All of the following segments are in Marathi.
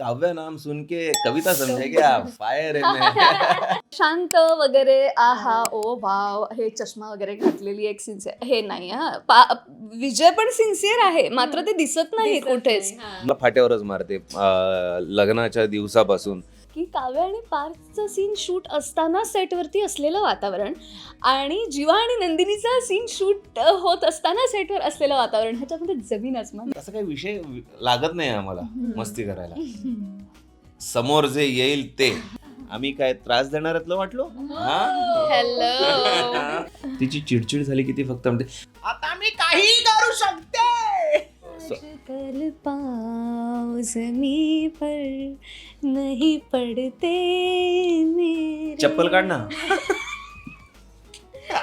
काव्य नाम सुन के कविता समझे क्या? फायर है मैं शांत वगैरे आहा ओ वाव हे चष्मा वगैरे घातलेली एक सिन्सिअर हे नाही हा. पा- विजय पण सिन्सिअर आहे. मात्र ते दिसत नाही कुठेच मला फाट्यावरच मारते. अं, लग्नाच्या दिवसापासून की काव्य आणि पार्थचं सीन शूट असताना सेटवरती असलेलं वातावरण आणि जीवा आणि नंदिनीचा सीन शूट होत असताना सेटवर असलेलं वातावरण ह्याच्यामध्ये जमीन आसमान. असं काही विषय लागत नाही आम्हाला मस्ती करायला. समोर जे येईल ते. आम्ही काय त्रास देणाऱ्यातलं वाटलो? हा? हॅलो तिची चिडचिड झाली की ती फक्त म्हणते आता मी काही करू शकते! कल पाँव जमी पर नहीं पड़ते मेरे चप्पल काढ ना.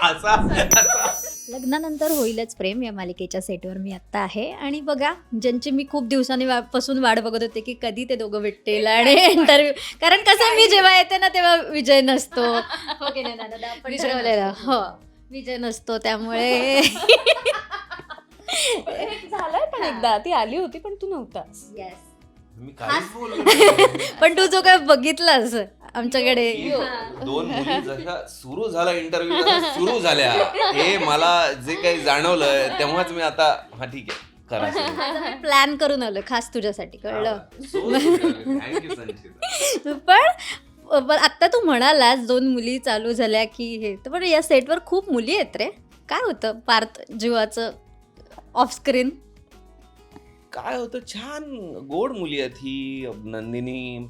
असा. असा. लग्नानंतर होईलच प्रेम या मालिकेच्या सेटवर. मी आत्ता आहे. आणि बघा ज्यांची मी खूप दिवसांनी वा- पासून वाट बघत होते की कधी ते दोघं भेटतील आणि इंटरव्ह्यू कारण कसं मी जेव्हा येते ना तेव्हा विजय नसतो. हो की नाही ना दादा आपण विजय ठरवलेलं हो. विजय नसतो त्यामुळे. पण एकदा ती आली होती पण तू नव्हतास. मी काहीच बोललो नाही. पण तू जो काय बघितलास आमच्याकडे. दोन मुली जशा सुरू झाला इंटरव्ह्यू सुरू झाल्या. हे मला जे काही जाणवलं तेव्हाच मी आता हा ठीक आहे करा सुरू. प्लॅन करून आलो खास तुझ्यासाठी कळलं? So sweet. Thank you, संचिता. पण पण आत्ता तू म्हणालास दोन मुली चालू झाल्या की हे तर पण या सेटवर खूप मुली आहेत रे. काय होतं? पार्थ जीवाचं ऑफ स्क्रीन काय होतं? छान गोड मुली आहेत ही नंदिनी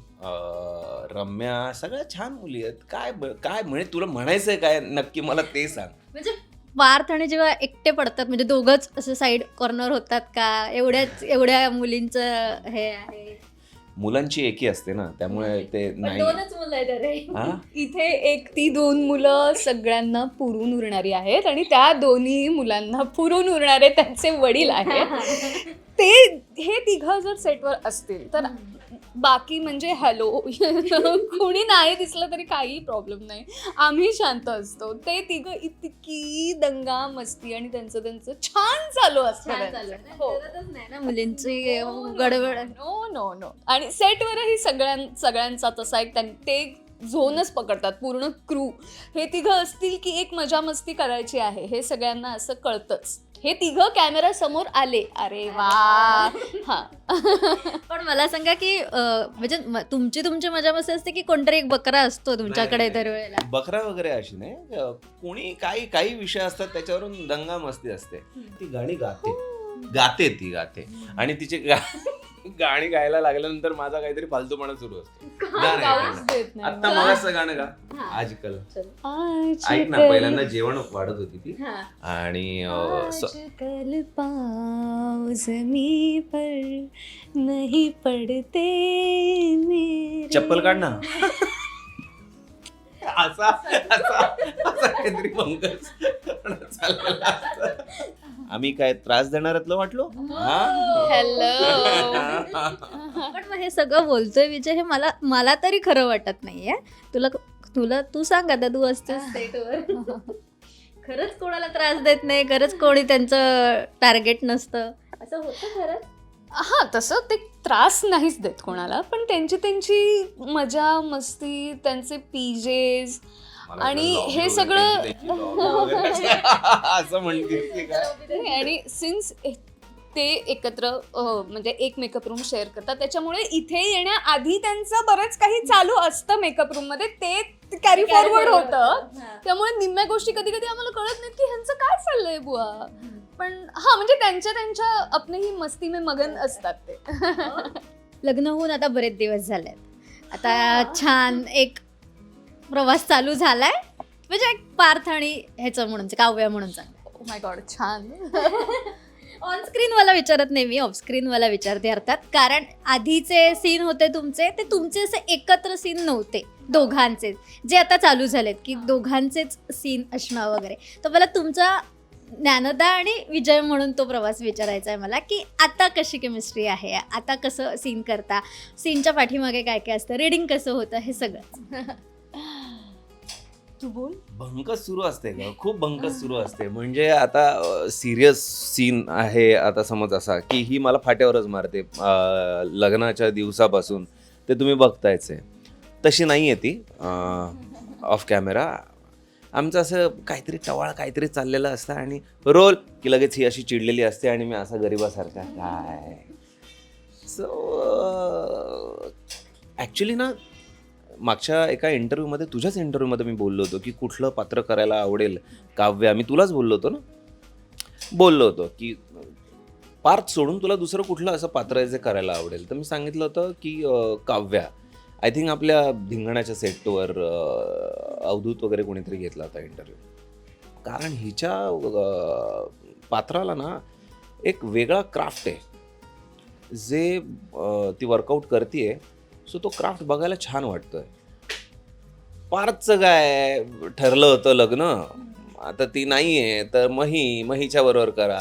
रम्या सगळ्या छान मुली आहेत. काय ब- काय म्हणे तुला म्हणायचंय काय? नक्की मला ते सांग. म्हणजे पार्थ आणि जेव्हा एकटे पडतात म्हणजे दोघंच असं साईड कॉर्नर होतात का? एवढ्याच एवढ्या मुलींचं हे आहे. मुलांची एकी असते ना त्यामुळे ते नाही. दोनच मुलं आहेत अरे. हा? इथे एक ती दोन मुलं सगळ्यांना पुरून उरणारी आहेत आणि त्या दोन्ही मुलांना पुरून उरणारे त्यांचे वडील आहेत. ते हे तिघं जर सेटवर असतील तर बाकी म्हणजे हॅलो कुणी नाही दिसलं तरी काही प्रॉब्लेम नाही. आम्ही शांत असतो. ते तिघं इतकी दंगा मस्ती आणि त्यांचं त्यांचं छान चालू असतं. हो. गरजच नाही ना मुलींची गडबड? नो नो नो आणि सेटवरही सगळ्यां सगळ्यांचा तसा एक ते झोनच पकडतात. पूर्ण क्रू हे तिघं असतील की एक मजा मस्ती करायची आहे. हे सगळ्यांना असं कळतंच. हे तिघं कॅमेरा समोर आले. अरे वा. हा. पण मला सांगा की अं, म्हणजे म- तुमची तुमची मजा मस्ती असते की कोणतरी एक बकरा असतो तुमच्याकडे नाही, दरवेळेला? बकरा वगैरे अशी नाही. अं, कोणी काही काही विषय असतात त्याच्यावरून दंगा मस्ती असते. ती गाणी गाते. गाते ती गाते. आणि तिचे गा- गाणी गायला लागल्यानंतर माझा काहीतरी फालतूपणा सुरू असतो. गाणं आता मला. मगाचं गाणं गा आजकाल. आज ऐक ना पहिल्यांदा जेवण वाढत होती ती. आणि आजकल पर नहीं पड़ते मेरे. चप्पल काढ ना. असा असा असा काहीतरी पंकज चाललेला. असतं. आम्ही काय त्रास देणाऱ्यातलं वाटलो? हा? हॅलो पण मग हे सगळं बोलतोय विजय हे मला मला तरी खरं वाटत नाहीये. तुला तुला तू सांग आता तू असतेस सेटवर खरंच कोणाला त्रास देत नाही खरंच कोणी त्यांचं टार्गेट नसतं. असं होतं खरंच हा तसं ते त्रास नाहीच देत कोणाला पण त्यांची त्यांची मजा मस्ती त्यांचे पीजेस आणि हे सगळं-. असं काय? आणि सिन्स ते एकत्र म्हणजे एक मेकअप रूम शेअर करतात त्याच्यामुळे इथे येण्याआधी त्यांचं बरंच काही चालू असतं मेकअप रूममध्ये. ते कॅरी फॉरवर्ड होतं. त्यामुळे निम्म्या गोष्टी कधी कधी आम्हाला कळत नाहीत की ह्यांचं काय चाललंय बुवा. पण हा म्हणजे त्यांच्या त्यांच्या आपणही मस्ती में मगन असतात ते. लग्न होऊन आता बरेच दिवस झालेत. आता छान एक प्रवास चालू झालाय. म्हणजे एक पार्थ आणि ह्याचं म्हणून काव्य म्हणून सांग. माय गॉड छान. ऑन स्क्रीन मला विचारत नाही मी ऑफ स्क्रीन मला विचारते अर्थात. कारण आधीचे सीन होते तुमचे ते तुमचे असे एकत्र सीन नव्हते दोघांचे. जे आता चालू झालेत की दोघांचेच सीन असणं वगैरे. तर मला तुमचा ज्ञानदा आणि विजय म्हणून तो प्रवास विचारायचा आहे मला की आता कशी केमिस्ट्री आहे? आता कसं सीन करता? सीनच्या पाठीमागे काय काय असतं? रिडिंग कसं होतं? हे सगळं. तू बोल भंकस सुरू असते ग. खूप भंकस सुरू असते. म्हणजे आता सिरियस सीन आहे आता समज असा की ही मला फाट्यावरच मारते अं, लग्नाच्या दिवसापासून. ते तुम्ही बघतायच. आहे तशी नाही आहे ती ऑफ कॅमेरा आमचं असं काहीतरी टवाळ काहीतरी चाललेलं असतं आणि रोल की लगेच ही अशी चिडलेली असते आणि मी असा गरीबासारखा काय? सो ॲक्च्युली ना मागच्या एका इंटरव्ह्यूमध्ये तुझ्याच इंटरव्ह्यूमध्ये मी बोललो होतो की कुठलं पात्र करायला आवडेल काव्या मी तुलाच बोललो होतो ना? बोललो होतो की पार्थ सोडून तुला दुसरं कुठलं असं पात्र आहे जे करायला आवडेल? तर मी सांगितलं होतं की काव्या. आय थिंक आपल्या धिंगाणाच्या सेटवर अवधूत वगैरे कोणीतरी घेतला होता इंटरव्ह्यू कारण हिच्या पात्राला ना एक वेगळा क्राफ्ट आहे. जे ती वर्कआउट करते सो तो क्राफ्ट बघायला छान वाटतोय. पार्थचं काय ठरलं होतं लग्न? आता ती नाही आहे तर मही महीच्या बरोबर करा.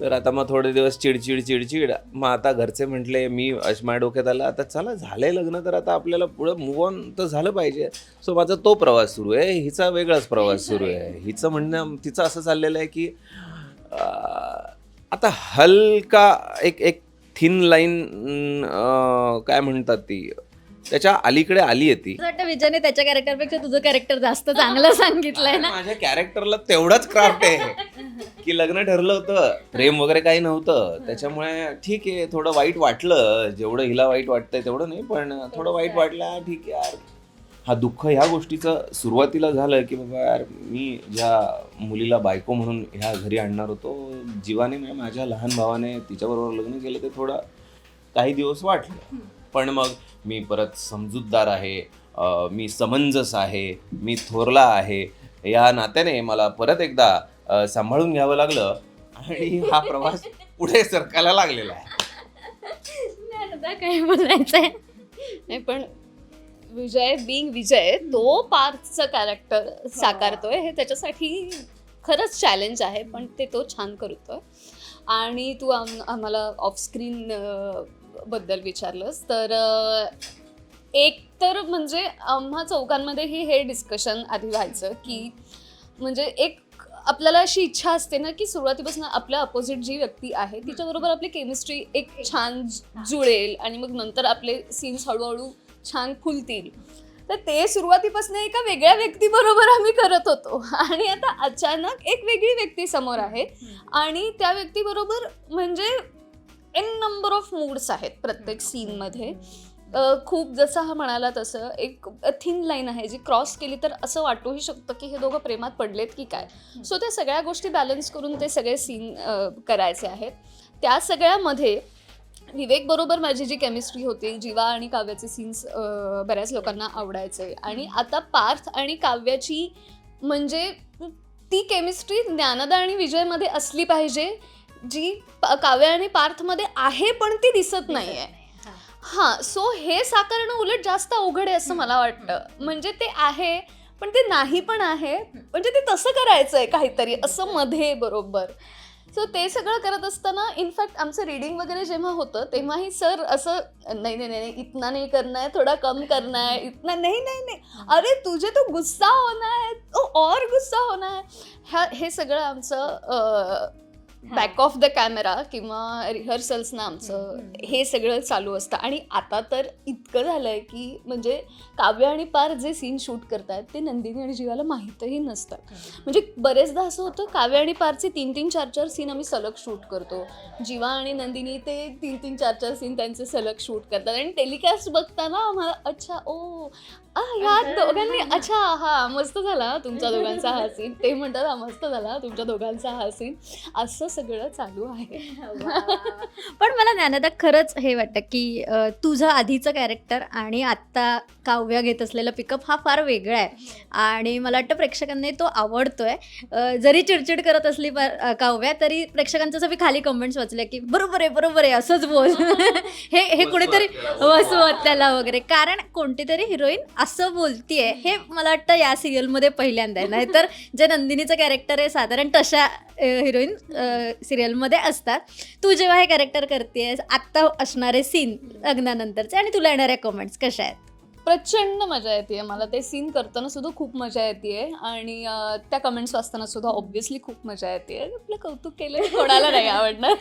तर आता मग थोडे दिवस चिडचिड चिडचिड. मग आता घरचे म्हटले मी अश माझ्या डोक्यात आलं आता चला झालंय लग्न तर आता आपल्याला पुढं मूव ऑन तर झालं पाहिजे. सो माझा तो प्रवास सुरू आहे हिचा वेगळाच प्रवास सुरू आहे. हिचं म्हणणं तिचं असं चाललेलं आहे की आता हलका एक एक थिन लाईन काय म्हणतात ती? त्याच्या अलीकडे आली आहे ती. वाटतं विजयने त्याच्या कॅरेक्टरपेक्षा तुझं कॅरेक्टर जास्त चांगलं सांगितलंय ना? माझ्या कॅरेक्टरला तेवढाच क्राफ्ट आहे. की लग्न ठरलं होतं. प्रेम वगैरे काही नव्हतं. त्याच्यामुळे ठीक आहे थोडं वाईट वाटलं. जेवढं हिला वाईट वाटतंय तेवढं नाही पण थोडं वाईट वाटलं ठीक आहे यार. हा दुःख ह्या गोष्टीचं सुरुवातीला झालं की बाबा यार मी ज्या मुलीला बायको म्हणून ह्या घरी आणणार होतो जीवाने म्हणजे माझ्या लहान भावाने तिच्याबरोबर लग्न केलं ते थोडं काही दिवस वाटलं. पण मग मी परत समजूतदार आहे मी समंजस आहे मी थोरला आहे या नात्याने मला परत एकदा सांभाळून घ्यावं लागलं आणि हा प्रवास पुढे सरकायला लागलेला आहे. काय बोलायचंय? नाही पण विजय बिंग विजय तो पार्थचं कॅरेक्टर साकारतोय. हे त्याच्यासाठी खरंच चॅलेंज आहे पण ते तो छान करतोय. आणि तू आम आम्हाला ऑफस्क्रीन बद्दल विचारलंस तर एक तर म्हणजे आम्हा चौकांमध्येही हे डिस्कशन आधी व्हायचं की म्हणजे एक आपल्याला अशी इच्छा असते ना की सुरुवातीपासून आपल्या अपोजिट जी व्यक्ती आहे तिच्याबरोबर आपली केमिस्ट्री एक छान जुळेल आणि मग नंतर आपले सीन्स हळूहळू छान खुलतील तर ते सुरुवातीपासून एका वेगळ्या व्यक्तीबरोबर आम्ही करत होतो. आणि आता अचानक एक वेगळी व्यक्ती समोर आहे. आणि त्या व्यक्तीबरोबर म्हणजे एन नंबर ऑफ मूड्स आहेत प्रत्येक सीनमध्ये खूप जसं हा म्हणाला तसं एक थिन लाईन आहे जी क्रॉस केली तर असं वाटूही शकतं की हे दोघं प्रेमात पडलेत की काय. सो त्या सगळ्या गोष्टी बॅलन्स करून ते सगळे सीन करायचे आहेत. त्या सगळ्यामध्ये विवेक बरोबर माझी जी केमिस्ट्री होती जीवा आणि काव्याचे सीन्स बऱ्याच लोकांना आवडायचे. आणि आता पार्थ आणि काव्याची म्हणजे ती केमिस्ट्री ज्ञानदा आणि विजयमध्ये असली पाहिजे जी काव्य आणि पार्थमध्ये आहे पण ती दिसत नाही आहे हां सो हे साकारणं उलट जास्त अवघड आहे असं मला वाटतं. म्हणजे ते आहे पण ते नाही पण आहे. म्हणजे ते तसं करायचं आहे काहीतरी असं मध्ये बरोबर. सो ते सगळं करत असताना इनफॅक्ट आमचं रिडिंग वगैरे जेव्हा होतं तेव्हाही सर असं नाही नाही नाही नाही, इतना नाही करना है थोडा कम करना है इतना नाही नाही नाही अरे तुझे तो गुस्सा होना है तो और गुस्सा होना है. ह्या हे सगळं आमचं बॅक ऑफ द कॅमेरा किंवा रिहर्सल्सनं आमचं हे सगळं चालू असतं. आणि आता तर इतकं झालंय की म्हणजे काव्य आणि पार जे सीन शूट करतात ते नंदिनी आणि जीवाला माहीतही नसतात म्हणजे बरेचदा असं होतं काव्य आणि पारचे तीन तीन चार चार सीन आम्ही सलग शूट करतो. जीवा आणि नंदिनी ते तीन तीन चार चार सीन त्यांचे सलग शूट करतात. आणि टेलिकास्ट बघताना आम्हाला अच्छा ओ दोघांनी अच्छा हा मस्त झाला तुमच्या दोघांचा हा सीन ते म्हणतात हा मस्त झाला तुमच्या दोघांचा हा सीन असं सगळं चालू आहे. पण मला ज्ञानदा खरंच हे वाटतं की अं, तुझं आधीचं कॅरेक्टर आणि आत्ता काव्य घेत असलेला पिकअप हा फार वेगळा आहे. आणि मला वाटतं प्रेक्षकांना तो आवडतोय. अं, जरी चिडचिड करत असली अं, काव्या तरी प्रेक्षकांचं मी खाली कमेंट्स वाचल्या की बरोबर आहे बरोबर आहे असंच बोल. हे हे कुणीतरी वसवत त्याला वगैरे. कारण कोणती तरी हिरोईन असं बोलतीये हे मला वाटतं या सिरियलमध्ये पहिल्यांदा आहे. नाहीतर जे नंदिनीचं कॅरेक्टर आहे साधारण तशा हिरोईन सिरियलमध्ये असतात. तू जेव्हा हे कॅरेक्टर करतेस आत्ता असणारे सीन लग्नानंतरचे आणि तुला येणाऱ्या कमेंट्स कशा आहेत? प्रचंड मजा येते मला ते सीन करताना सुद्धा खूप मजा येते आणि अं, त्या कमेंट्स वाचताना सुद्धा ऑब्व्हियसली खूप मजा येते आपलं कौतुक केलं कोणाला नाही आवडणार.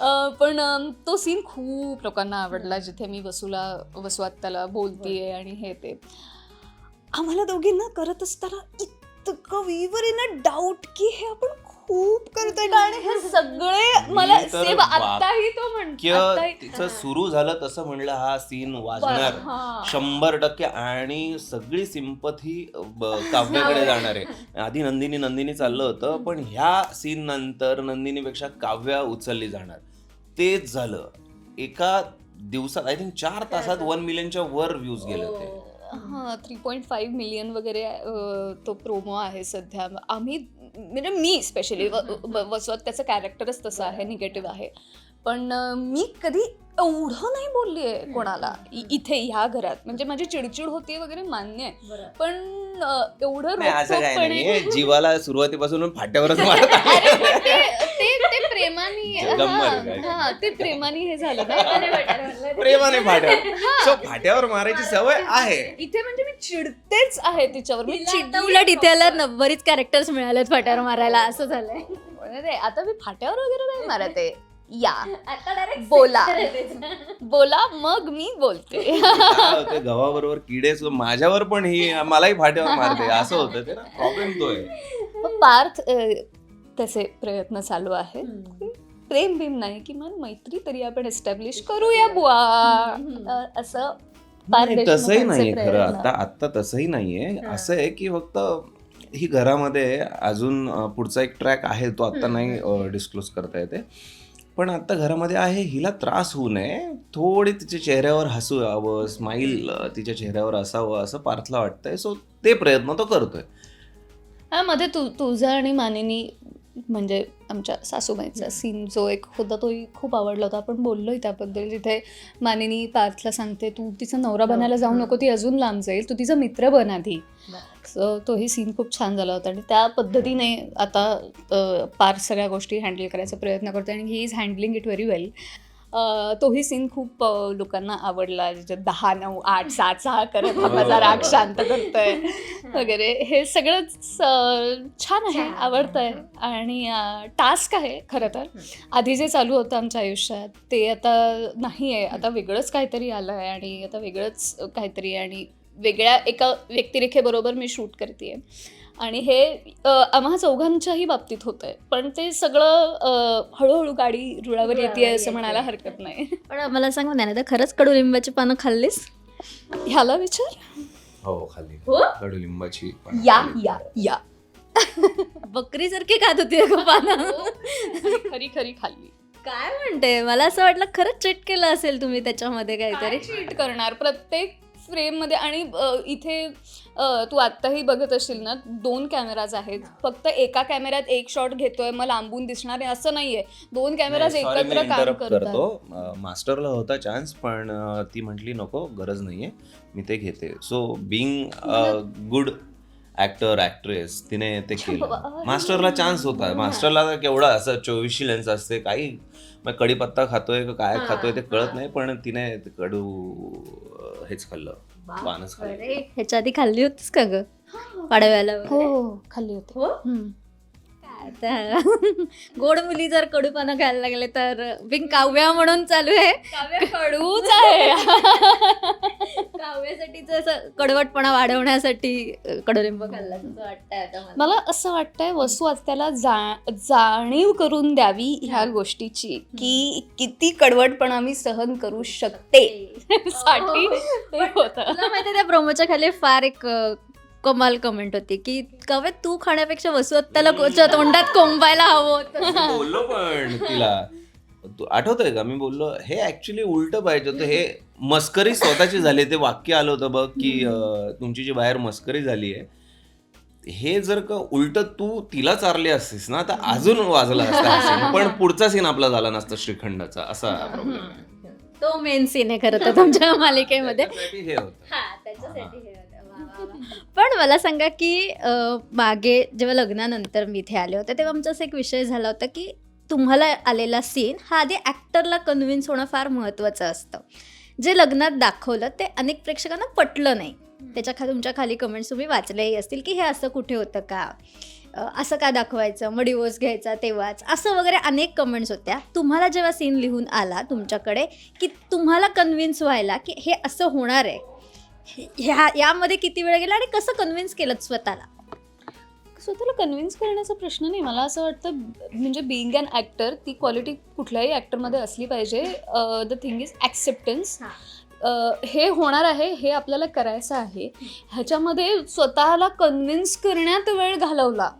अं, पण अं, तो सीन खूप लोकांना आवडला. जिथे मी वसूला वसू आत्याला बोलतीये आणि हे ते. आम्हाला दोघींना करत असताना इतकं वीवर इन डाऊट की हे आपण खूप करतोय. आणि हे सगळे मला मी तर आत्ताही तो म्हणतो तिचं सुरू झालं तसं म्हणलं हा सीन वाजणार. शंभर टक्के आणि सगळी सिंपथी काव्याकडे जाणार आहे. आधी नंदिनी नंदिनी चाललं होतं पण ह्या सीन नंतर नंदिनीपेक्षा काव्या उचलली जाणार. तेच झालं. एका दिवसात आय थिंक चार तासात वन मिलियनच्या वर व्ह्यूज गेले होते हा. थ्री पॉईंट फाईव्ह मिलियन वगैरे अं, तो प्रोमो आहे सध्या. आम्ही म्हणजे मी स्पेशली वसवत त्याचं कॅरेक्टरच तसं आहे निगेटिव्ह आहे. पण मी कधी एवढं नाही बोलली आहे कोणाला इथे ह्या घरात. म्हणजे माझी चिडचिड होती वगैरे मान्य आहे. पण एवढं जीवाला सुरुवातीपासून फाट्यावरच ते प्रेमाने काय? हा हा, ते प्रेमाने हे झालं ना. प्रेमाने फाट्यावर सो फाट्यावर मारायची सवय आहे. इथे म्हणजे मी चिडतेच आहे तिच्यावर. मी चिडली उलट इथे आला बरीच कॅरेक्टर्स मिळालेत फाट्यावर मारायला असं झालंय. नाही आता मी फाट्यावर वगैरे नाही मारत आहे. या. बोला. बोला मग मी बोलते. काय होतं गव्हाबरोबर किडे सो माझ्यावर पण ही मलाही फाट्यावर मारते. असं होतं ते ना. प्रॉब्लेम तो आहे. पार्थ अ, त्याचे प्रयत्न चालू आहेत. प्रेम बिम नाही किमान मैत्री तरी आपण एस्टॅब्लिश करूया बुवा. असं तसंही नाहीये खरं. आता आता तसंही नाहीये. असं आहे की फक्त ही घरामध्ये अजून पुढचा एक ट्रॅक आहे तो आता नाही डिस्क्लोज करता येते. पण आता घरामध्ये आहे हिला त्रास होऊ नये. थोडी तिच्या चेहऱ्यावर हसू यावं स्माईल तिच्या चेहऱ्यावर असावं असं पार्थला वाटतंय. सो ते प्रयत्न तो करतोय. हा मध्ये तु तुझा आणि मानिनी म्हणजे आमच्या सासूबाईचा सीन जो एक होता तोही खूप आवडला होता. आपण बोललोय त्याबद्दल जिथे मानिनी पार्थला सांगते तू तिचा नवरा बनायला जाऊ नको ती अजून लांब जाईल. तू तिचा मित्र बन आधी. सो तोही सीन खूप छान झाला होता. आणि त्या पद्धतीने आता पार्थ सगळ्या गोष्टी हँडल करायचा प्रयत्न करतो आणि he is handling it very well तोही सीन खूप लोकांना आवडला. ज्याच्यात दहा नऊ आठ सात सहा करत हा. माझा राग शांत करतोय वगैरे. हे सगळंच छान आहे आवडतंय. आणि टास्क आहे खरं तर. आधी जे चालू होतं आमच्या आयुष्यात ते आता नाही आहे. आता वेगळंच काहीतरी आलं आहे आणि आता वेगळंच काहीतरी आणि वेगळ्या एका व्यक्तिरेखेबरोबर मी शूट करते आणि हे अं, आम्हा चौघांच्याही बाबतीत होतं आहे पण ते सगळं हळूहळू गाडी रुळावर येते असं म्हणायला हरकत नाही. पण मला सांग ना तर खरंच कडुलिंबाची पानं खाल्लीस? ह्याला विचार. हो खाली हो? कडुलिंबाची या खाल्ली. या या. बकरीसारखी खात होती अगं पानं. खरी खरी खाल्ली. काय म्हणते? मला असं वाटलं खरंच चेट केलं असेल तुम्ही त्याच्यामध्ये काहीतरी. चीट करणार? प्रत्येक फ्रेममध्ये आणि इथे तू आत्ताही बघत असशील ना दोन कॅमेराज आहेत. फक्त एका कॅमेऱ्यात एक शॉट घेतोय मग लांबून दिसणार आहे असं नाहीये. दोन कॅमेराज एकत्र काम करतो. मास्टरला होता चान्स पण ती म्हटली नको गरज नाहीये मी ते घेते. So being good actor actress तिने ते केलं. मास्टरला चान्स होता. मास्टरला केवढा असं चोवीसशे लेन्स असते काही मग कडीपत्ता खातोय का काय खातोय ते कळत नाही पण तिने कडू हेच खाल्लं. पानच खाल्लं. अरे, ह्याच्या आधी खाल्ली होतीस का ग? पाडव्याला वगैरे? हो खाल्ली होती. हो? हम्म. आता गोड मुली जर कडू पानं खायला लागले तर बिन काव्या म्हणून चालू आहे. कडूच आहे. काव्यासाठी असं कडवटपणा वाढवण्यासाठी कडुलिंब खाल्ला असं वाटतंय आता मला. असं वाटतंय वसू आत्याला जा जाणीव करून द्यावी ह्या गोष्टीची की किती कडवटपणा मी सहन करू शकते. साठी ते होतं. माहिती त्या प्रोमोच्या खाली फार एक कमाल कमेंट होती की कवे तू खाण्यापेक्षा वसुअत्ताला कोच्या तोंडात कोंबायला हवं होतं. बोललो पण तिला. तू आठवतंय का? मी बोललो हे ऍक्च्युली उलट पाहिजे होतं. हे मस्करी स्वतःची झाली. ते वाक्य आलं होतं बघ की अं, तुमची जी बाहेर मस्करी झाली आहे हे जर का उलट तू तिला चारली असतीस ना तर अजून वाजला असता हा. पण पुढचा सीन आपला झाला नसता श्रीखंडाचा. असा तो मेन सीन आहे खरं तर तुमच्या मालिकेमध्ये. हे होतं. पण मला सांगा की मागे जेव्हा लग्नानंतर मी इथे आले होते तेव्हा आमचा असा एक विषय झाला होता की तुम्हाला आलेला सीन हा आधी ॲक्टरला कन्व्हिन्स होणं फार महत्त्वाचं असतं. जे लग्नात दाखवलं ते अनेक प्रेक्षकांना पटलं नाही. त्याच्या खा तुमच्या खाली कमेंट्स तुम्ही वाचल्याही असतील की हे असं कुठे होतं का? असं का दाखवायचं? मग डिवोर्स घ्यायचा तेव्हाच. असं वगैरे अनेक कमेंट्स होत्या. तुम्हाला जेव्हा सीन लिहून आला तुमच्याकडे की तुम्हाला कन्व्हिन्स व्हायला की हे असं होणार आहे ह्या यामध्ये किती वेळ गेला आणि कसं कन्व्हिन्स केलं स्वतःला? स्वतःला कन्व्हिन्स करण्याचा प्रश्न नाही. मला असं वाटतं म्हणजे बिईंग अन ॲक्टर ती क्वालिटी कुठल्याही ॲक्टरमध्ये असली पाहिजे. द थिंग इज ॲक्सेप्टन्स हे. होणार आहे हे आपल्याला करायचं आहे. ह्याच्यामध्ये स्वतःला कन्व्हिन्स करण्यात वेळ घालवला.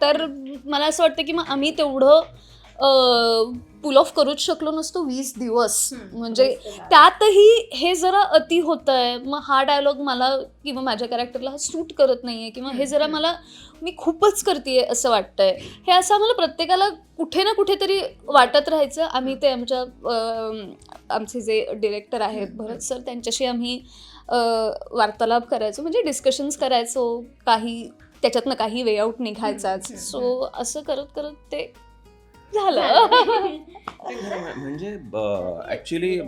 तर मला असं वाटतं की मग आम्ही तेवढं पुल ऑफ करूच शकलो नसतो वीस दिवस. म्हणजे त्यातही हे जरा अति होत आहे मग हा डायलॉग मला किंवा माझ्या कॅरेक्टरला हा सूट करत नाहीये किंवा हे जरा मला मी खूपच करते असं वाटतंय. हे असं आम्हाला प्रत्येकाला कुठे ना कुठेतरी वाटत राहायचं. आम्ही ते आमच्या आमचे जे डिरेक्टर आहेत भरत सर त्यांच्याशी आम्ही वार्तालाप करायचो. म्हणजे डिस्कशन्स करायचो. काही त्याच्यातनं काही वे आउट निघायचाच. सो असं करत करत ते झालं. म्हणजे ऍक्च्युली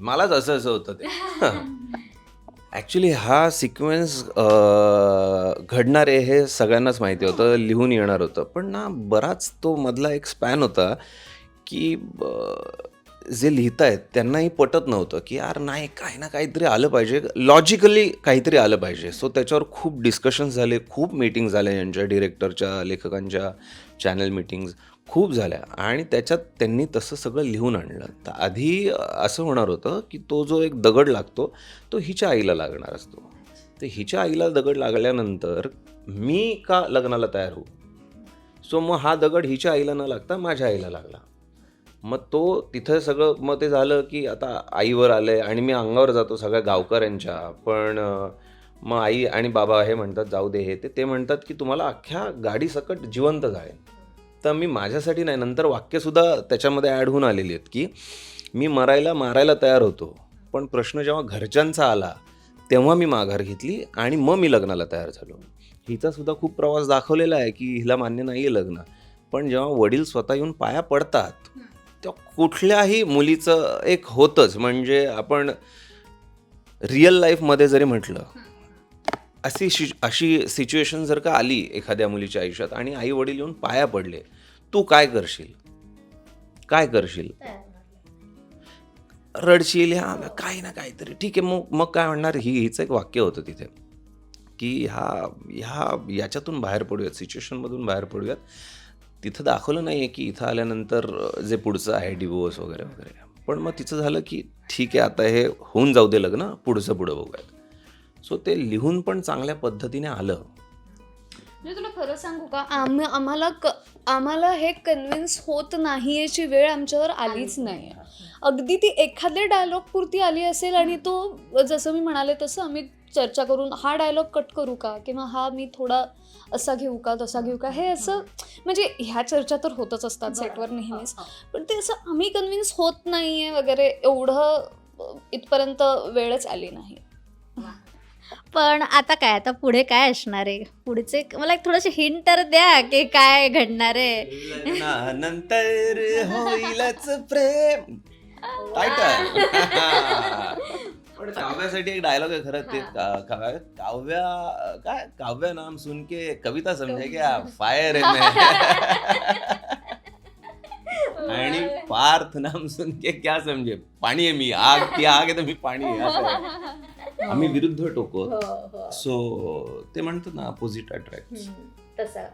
मलाच असं असं होतं ते. ऍक्च्युली हा सिक्वेन्स घडणार आहे हे सगळ्यांनाच माहिती होतं लिहून येणार होतं. पण ना बराच तो मधला एक स्पॅन होता की जे लिहितायत त्यांनाही पटत नव्हतं की यार नाही काही ना काहीतरी आलं पाहिजे. लॉजिकली काहीतरी आलं पाहिजे. सो त्याच्यावर खूप डिस्कशन्स झाले खूप मीटिंग झाल्या यांच्या डिरेक्टरच्या लेखकांच्या. चॅनल मीटिंग्स खूप झाल्या. आणि त्याच्यात त्यांनी तसं सगळं लिहून आणलं. तर आधी असं होणार होतं की तो जो एक दगड लागतो तो हिच्या आईला लागणार असतो. तर हिच्या आईला दगड लागल्यानंतर मी का लग्नाला तयार होऊ? सो मग हा दगड हिच्या आईला न लागता माझ्या आईला लागला. मग तो तिथं सगळं मग ते झालं की आता आईवर आलं आहे आणि मी अंगावर जातो सगळ्या गावकऱ्यांच्या. पण मग आई आणि बाबा हे म्हणतात जाऊ दे हे ते. ते म्हणतात की तुम्हाला अख्ख्या गाडीसकट जिवंत जाळेल तर मी माझ्यासाठी नाही नंतर वाक्यसुद्धा त्याच्यामध्ये ॲड होऊन आलेली आहेत की मी मरायला मारायला तयार होतो. पण प्रश्न जेव्हा घरच्यांचा आला तेव्हा मी माघार घेतली आणि मग मी लग्नाला तयार झालो. हिचासुद्धा खूप प्रवास दाखवलेला आहे की हिला मान्य नाही आहे लग्न. पण जेव्हा वडील स्वतः येऊन पाया पडतात तेव्हा कुठल्याही मुलीचं एक होतंच. म्हणजे आपण रिअल लाईफमध्ये जरी म्हटलं अशी शि अशी सिच्युएशन जर का आली एखाद्या मुलीच्या आयुष्यात आणि आई वडील येऊन पाया पडले तू काय करशील? काय करशील? रडशील ह्या काही ना काहीतरी. ठीक आहे मग मग काय म्हणणार? ही हिचं एक वाक्य होतं तिथे की ह्या ह्या याच्यातून बाहेर पडूयात सिच्युएशनमधून बाहेर पडूयात. तिथं दाखवलं नाही आहे की इथं आल्यानंतर जे पुढचं आहे डिवोर्स वगैरे वगैरे. पण मग तिचं झालं की ठीक आहे आता हे होऊन जाऊ दे लग्न पुढचं पुढं बघूयात. सो ते लिहून पण चांगल्या पद्धतीने आलं. म्हणजे तुला खरं सांगू का आम आम्हाला क आम्हाला हे कन्व्हिन्स होत नाही याची वेळ आमच्यावर आलीच नाही अगदी ती एखाद्या डायलॉग पुरती आली असेल आणि तो जसं मी म्हणाले तसं आम्ही चर्चा करून हा डायलॉग कट करू का? किंवा हा मी थोडा असा घेऊ का तसा घेऊ का? हे असं म्हणजे ह्या चर्चा तर होतच असतात सेटवर नेहमीच. पण ते असं आम्ही कन्व्हिन्स होत नाही आहे वगैरे एवढं इथपर्यंत वेळच आली नाही. पण आता काय? आता पुढे काय असणार आहे? पुढचे मला एक थोडंसं हिंट तर द्या की काय घडणार आहे. नंतर होईलच प्रेम. टायटल पण काव्यासाठी एक डायलॉग आहे खरं ते. का- काव्या काव्या काय? काव्य नाम सुन के कविता समजे क्या? फायर है मैं. आणि पार्थ नाम सुन के क्या समजे पाणी आहे मी. आग ती आग आहे तर मी पाणी आहे असं आहे. आम्ही विरुद्ध टोको. सो ते म्हणतात ना अपोजिट अट्रॅक्ट तसं.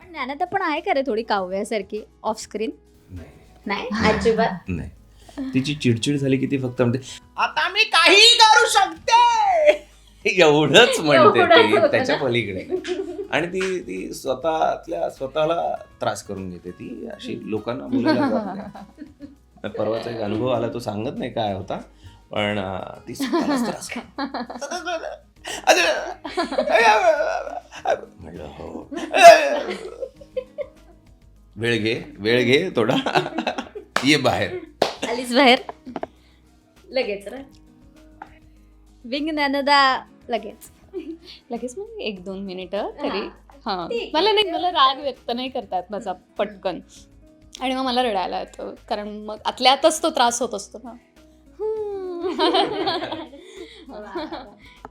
पण ज्ञानता पण आहे का रे थोडी काव्यासारखी ऑफ स्क्रीन नाही. अजिबात. नाही. तिची चिडचिड झाली की ती फक्त म्हणते आता मी काही करू शकते. एवढंच म्हणते ती त्याच्या. पलीकडे. आणि ती ती स्वतःतल्या स्वतःला त्रास करून घेते ती. अशी लोकांना बोलायला. परवाचा एक अनुभव आला तो सांगत नाही काय होता. पण ती हो. वेळ घे वेळ घे थोडा. ये बाहेर. आलीच बाहेर? लगेच रे. विंग ज्ञानदा लगेच. लगेच मग एक दोन मिनिटं तरी. हा. मला नाही मला राग व्यक्त नाही करतात माझा पटकन. आणि मग मला रडायला येतं. कारण मग आतल्या आतच तो त्रास होत असतो ना.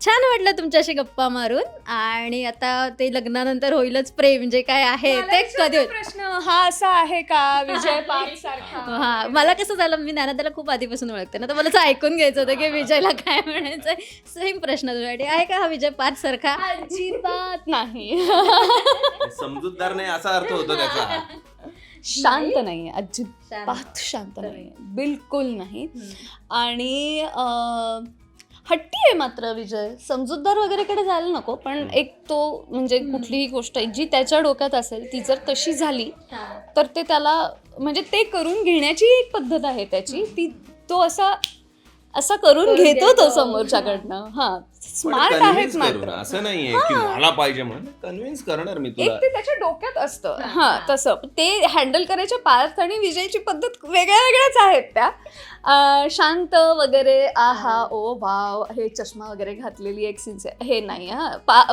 छान वाटलं तुमच्याशी गप्पा मारून. आणि आता ते लग्नानंतर होईलच प्रेम जे काय आहे मला ते एक कधी होईल? प्रश्न हा असा आहे का विजय पार्क सारखा? हा मला कसं झालं मी नानादाला खूप आधीपासून ओळखते ना तर मला असं ऐकून घ्यायचं होतं की विजयला काय म्हणायचं सेम प्रश्न तुझ्यासाठी आहे का हा विजय पाच सारखा? अजिबात नाही. समजूतदार नाही असा अर्थ होतो त्याचा. शांत नाही. अजिबात शांत. नाही बिलकुल नाही. आणि हट्टी आहे मात्र विजय. समजूतदार वगैरेकडे जायला नको पण एक तो म्हणजे कुठलीही गोष्ट आहे जी त्याच्या डोक्यात असेल ती जर तशी झाली तर ते त्याला म्हणजे ते करून घेण्याची एक पद्धत आहे त्याची. ती तो असा असा करून घेतो. तो समोरच्याकडनं. हा. स्मार्ट आहेत मात्र. असं नाहीये की मला पाहिजे म्हणून. कन्व्हिन्स करणार मी तुला. एक ते त्याच्या डोक्यात असतं. हा तसं. ते हँडल करायच्या पार्थ आणि विजयची पद्धत वेगळ्या वेगळ्याच आहेत त्या. अं, शांत वगैरे आहा ओ वाव हे चष्मा वगैरे घातलेली एक सिन्सिअर हे नाही हा. पा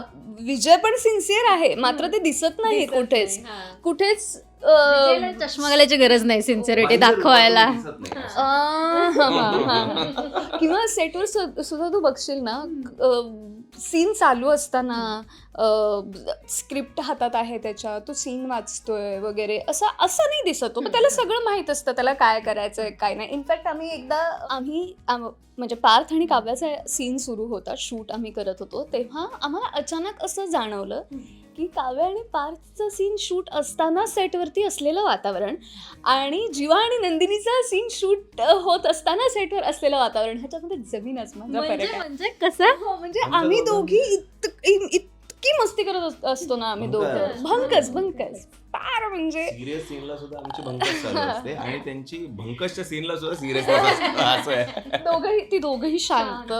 विजय पण सिन्सिअर आहे. मात्र ते दिसत नाही कुठेच. कुठेच अं, विजयला चष्मा घालायची गरज नाही सिन्सिअरिटी दाखवायला. अं, हा, हा, हा. किंवा सेटवर सु- सुद्धा तू बघशील ना सीन चालू असताना स्क्रिप्ट हातात आहे त्याच्या तो सीन वाचतोय वगैरे असं असं नाही दिसत तो. पण त्याला सगळं माहीत असतं त्याला काय करायचंय काय नाही. इनफॅक्ट आम्ही एकदा आम्ही आम- म्हणजे पार्थ आणि काव्याचा सीन सुरू होता शूट आम्ही करत होतो तेव्हा आम्हाला अचानक असं जाणवलं की काव्य आणि पार्थचं सीन शूट असताना सेटवरती असलेलं वातावरण आणि जीवा आणि नंदिनीचा सीन शूट होत असताना सेटवर असलेलं वातावरण ह्याच्यामध्ये जमीन आसमानचा फरक म्हणजे म्हणजे कसं? हो, म्हणजे आम्ही दोघी इत- इतकी मस्ती करत अस- असतो ना आम्ही दोघं. भंकस. भंकस फार म्हणजे सिरियस सीनला सुद्धा आमची भंकस चालू असते आणि त्यांची भंकसच्या सीनला सुद्धा सिरियस असं आहे. दोघही ती दोघही शांत शांत,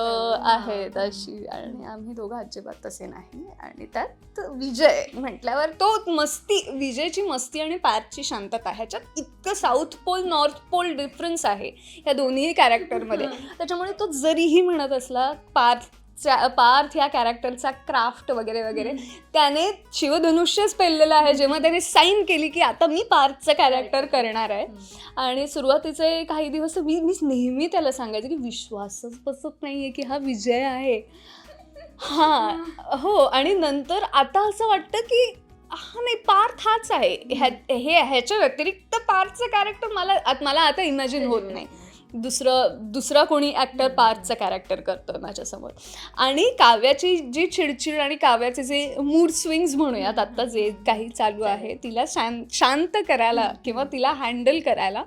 आहेत अशी आणि आम्ही दोघं अजिबात तसे नाही आणि त्यात विजय म्हटल्यावर तो मस्ती विजयची मस्ती आणि पार्थची शांतता ह्याच्यात इतकं south pole north pole difference आहे या दोन्ही कॅरेक्टरमध्ये त्याच्यामुळे तो जरीही म्हणत असला पार्थ पार्थ या कॅरेक्टरचा क्राफ्ट वगैरे वगैरे. त्याने शिवधनुष्यच पेललेलं आहे. जेव्हा त्याने साईन केली की आता मी पार्थचं कॅरेक्टर करणार आहे. आणि सुरुवातीचे काही दिवस मी मी नेहमी त्याला सांगायचे की विश्वासच बसत नाहीये की हा विजय आहे. हा. हो आणि नंतर आता असं वाटतं की हा नाही पार्थ हाच आहे. ह्या हे ह्याच्या व्यतिरिक्त पार्थचं कॅरेक्टर मला आत- मला आता इमॅजिन होत नाही. दुसरं दुसरा कोणी ॲक्टर पार्थचं कॅरेक्टर करतोय माझ्यासमोर. आणि काव्याची जी चिडचिड आणि काव्याचे जे मूड स्विंग्स म्हणूयात आता जे काही चालू आहे तिला शां शांत करायला किंवा तिला हँडल करायला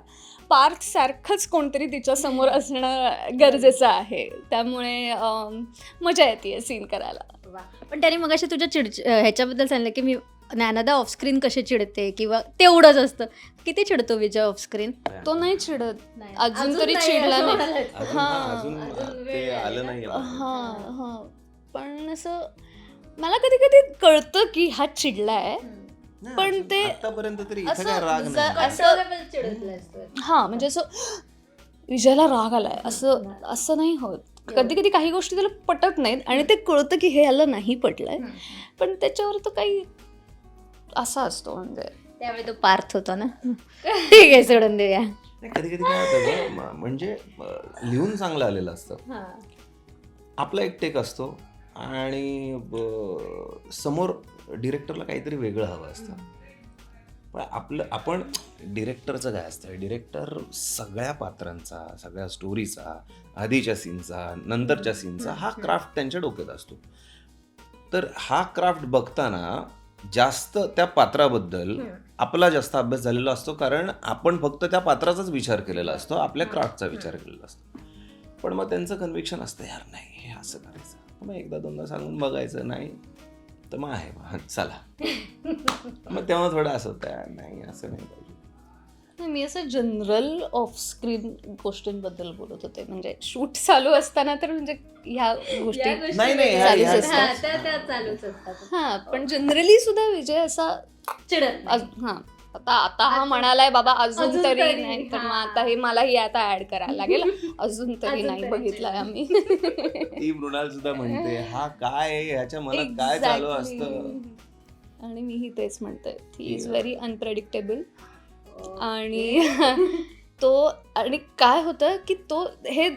पार्थ सारखंच कोणतरी तिच्या समोर असणं गरजेचं आहे. त्यामुळे मजा येते सीन करायला. पण त्याने मग अशी तुझ्या चिड ह्याच्याबद्दल सांगितलं की मी ज्ञानदा ऑफस्क्रीन कशी चिडते किंवा तेवढंच असतं. किती चिडतो विजय ऑफस्क्रीन तो नाही चिडत. अजून तरी चिडला नाही. अजून हा. अजून ते आलं नाही हा हा. पण असं मला कधी कधी कळतं की हा चिडलाय पण ते आतापर्यंत तरी इथं असं असं हा म्हणजे असं विजयाला राग आलाय. असं असं नाही होत. कधी कधी काही गोष्टी त्याला पटत नाहीत आणि ते कळतं की हे याला नाही पटलंय. पण त्याच्यावर तो काही असा असतो म्हणजे. त्यावेळी तो पार्थ होता ना. ठीक आहे सोडून देऊया. कधी कधी काय होतं गं, म्हणजे अं, लिहून चांगलं आलेलं असतं. आपला एक टेक असतो आणि ब- समोर डिरेक्टरला काहीतरी वेगळं हवं असतं. पण आपलं आपण डिरेक्टरचं काय असतं? डिरेक्टर सगळ्या पात्रांचा सगळ्या स्टोरीचा आधीच्या सीनचा नंतरच्या सीनचा हा क्राफ्ट त्यांच्या डोक्यात असतो. तर हा क्राफ्ट बघताना जास्त त्या पात्राबद्दल आपला जास्त अभ्यास झालेला असतो कारण आपण फक्त त्या पात्राचाच विचार केलेला असतो आपल्या क्राफ्टचा विचार केलेला असतो. पण मग त्यांचं कन्व्हिक्शन असतं यार नाही हे असं करायचं. मग एकदा दोनदा सांगून बघायचं नाही. तर मग आहे मग चला. मग तेव्हा थोडं असं होतं यार नाही असं नाही, मी असं जनरल ऑफ स्क्रीन गोष्टींबद्दल बोलत होते. म्हणजे शूट चालू असताना तर म्हणजे ह्या गोष्टी नाही नाही ह्या- चालूच ह्या- असतात. हा पण जनरली सुद्धा विजय असा चिडत हा आता आता हा म्हणालाय बाबा अजून तरी नाही तर मग हा. आता हे मलाही आता ऍड करायला लागेल. अजून तरी नाही बघितलंय आम्ही. ती मृणाल सुद्धा म्हणते हा काय ह्याच्या मनात काय चालू. असतं? आणि मीही तेच म्हणते ही इज. व्हेरी अनप्रेडिक्टेबल आणि तो आणि काय होतं की तो हे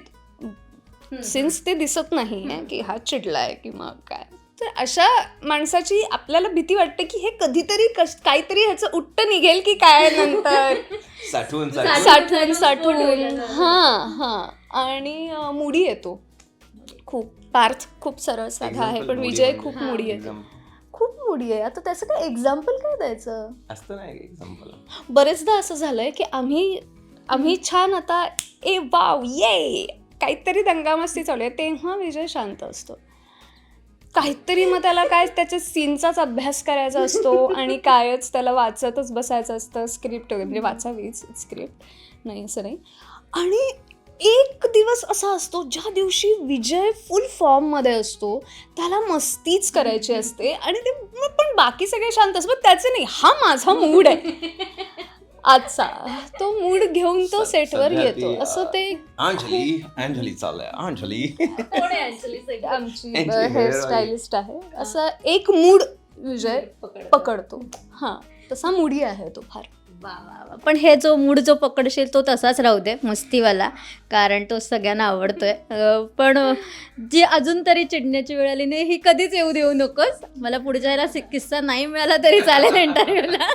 सिन्स ते दिसत नाही आहे की हा चिडलाय किंवा काय. तर अशा माणसाची आपल्याला भीती वाटते की हे कधीतरी कश काहीतरी ह्याचं उट्ट निघेल की काय नंतर. साठवून साठवून. साठवून हां हां. आणि मुडी येतो. खूप पार्थ खूप सरळ साधा आहे पण विजय म्हणजे. खूप मुडी आहे. Example. खूप मुडी आहे. आता त्याचं काय एक्झाम्पल काय द्यायचं? असतं ना एक एक्झाम्पल बरेचदा असं झालंय की आम्ही आम्ही छान आता ए वाव ये! काहीतरी दंगामस्ती चालू आहे. तेव्हा विजय शांत असतो. काहीतरी मग त्याला काय त्याच्या सीनचाच अभ्यास करायचा असतो आणि कायच त्याला वाचतच बसायचं असतं. स्क्रिप्ट वगैरे म्हणजे वाचावीच स्क्रिप्ट. नाही असं नाही. आणि एक दिवस असा असतो ज्या दिवशी विजय फुल फॉर्ममध्ये असतो त्याला मस्तीच करायची असते आणि ते पण बाकी सगळे शांत असतात. पण त्याचे नाही हा माझा मूड आहे. आजचा तो मूड घेऊन तो सेटवर येतो. ती, असं ते अंजली अंजली चाललंय अंजली. आमची हेअरस्टायलिस्ट आहे. असं एक मूड विजय पकडतो. हा तसा मुडी आहे तो फार. वा वा वा. पण हे जो मूड जो पकडशील तो तसाच राहू दे मस्तीवाला. कारण तो सगळ्यांना आवडतोय. अं, पण जी अजून तरी चिडण्याची वेळ आली नाही ही कधीच येऊ देऊ नकोस. मला पुढच्या वेळेला सि- किस्सा नाही मिळाला तरी चालेल इंटरव्ह्यूला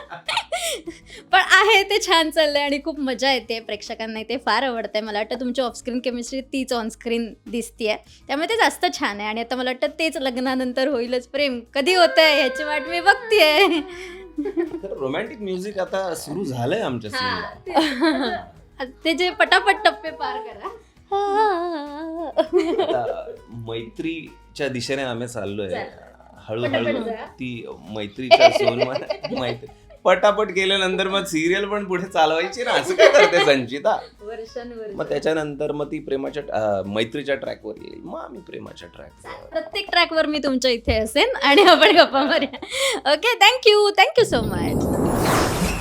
पण आहे ते छान चाललंय आणि खूप मजा येते. प्रेक्षकांना ते फार आवडतंय. मला वाटतं तुमची ऑफस्क्रीन केमिस्ट्री तीच ऑनस्क्रीन दिसतीये. त्यामुळे ते जास्त छान आहे. आणि आता मला वाटतं तेच लग्नानंतर होईलच प्रेम. कधी होतंय ह्याची वाट मी बघतीये. तर रोमॅन्टिक म्युझिक आता सुरू झालंय आमच्या सिनेमात ते जे पटापट टप्पे पार करा. आता मैत्रीच्या दिशेने आम्ही चाललोय. हळूहळू ती मैत्रीच्या झोन मैत्री पटापट केल्यानंतर मग सिरियल पण पुढे चालवायची ना. असं काय करते संचिता मग त्याच्यानंतर मग ती प्रेमाच्या अं, मैत्रीच्या ट्रॅकवर येईल मग आम्ही प्रेमाच्या ट्रॅकवर प्रत्येक ट्रॅकवर मी तुमच्या इथे असेन आणि आपण गप्पा मारूया. Okay thank you thank you so much